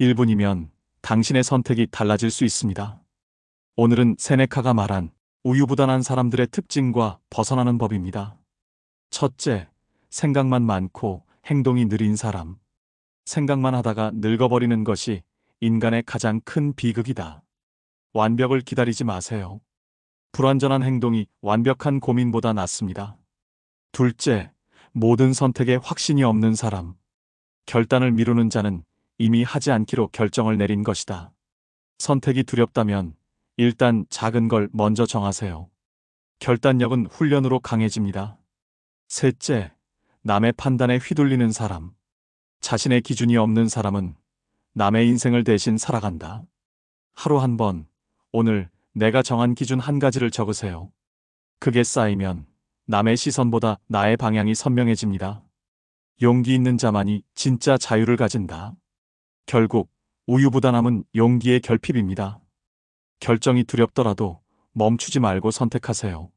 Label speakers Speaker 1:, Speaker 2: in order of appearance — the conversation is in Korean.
Speaker 1: 1분이면 당신의 선택이 달라질 수 있습니다. 오늘은 세네카가 말한 우유부단한 사람들의 특징과 벗어나는 법입니다. 첫째, 생각만 많고 행동이 느린 사람. 생각만 하다가 늙어버리는 것이 인간의 가장 큰 비극이다. 완벽을 기다리지 마세요. 불완전한 행동이 완벽한 고민보다 낫습니다. 둘째, 모든 선택에 확신이 없는 사람. 결단을 미루는 자는 이미 하지 않기로 결정을 내린 것이다. 선택이 두렵다면 일단 작은 걸 먼저 정하세요. 결단력은 훈련으로 강해집니다. 셋째, 남의 판단에 휘둘리는 사람. 자신의 기준이 없는 사람은 남의 인생을 대신 살아간다. 하루 한 번, 오늘 내가 정한 기준 한 가지를 적으세요. 그게 쌓이면 남의 시선보다 나의 방향이 선명해집니다. 용기 있는 자만이 진짜 자유를 가진다. 결국 우유부단함은 용기의 결핍입니다. 결정이 두렵더라도 멈추지 말고 선택하세요.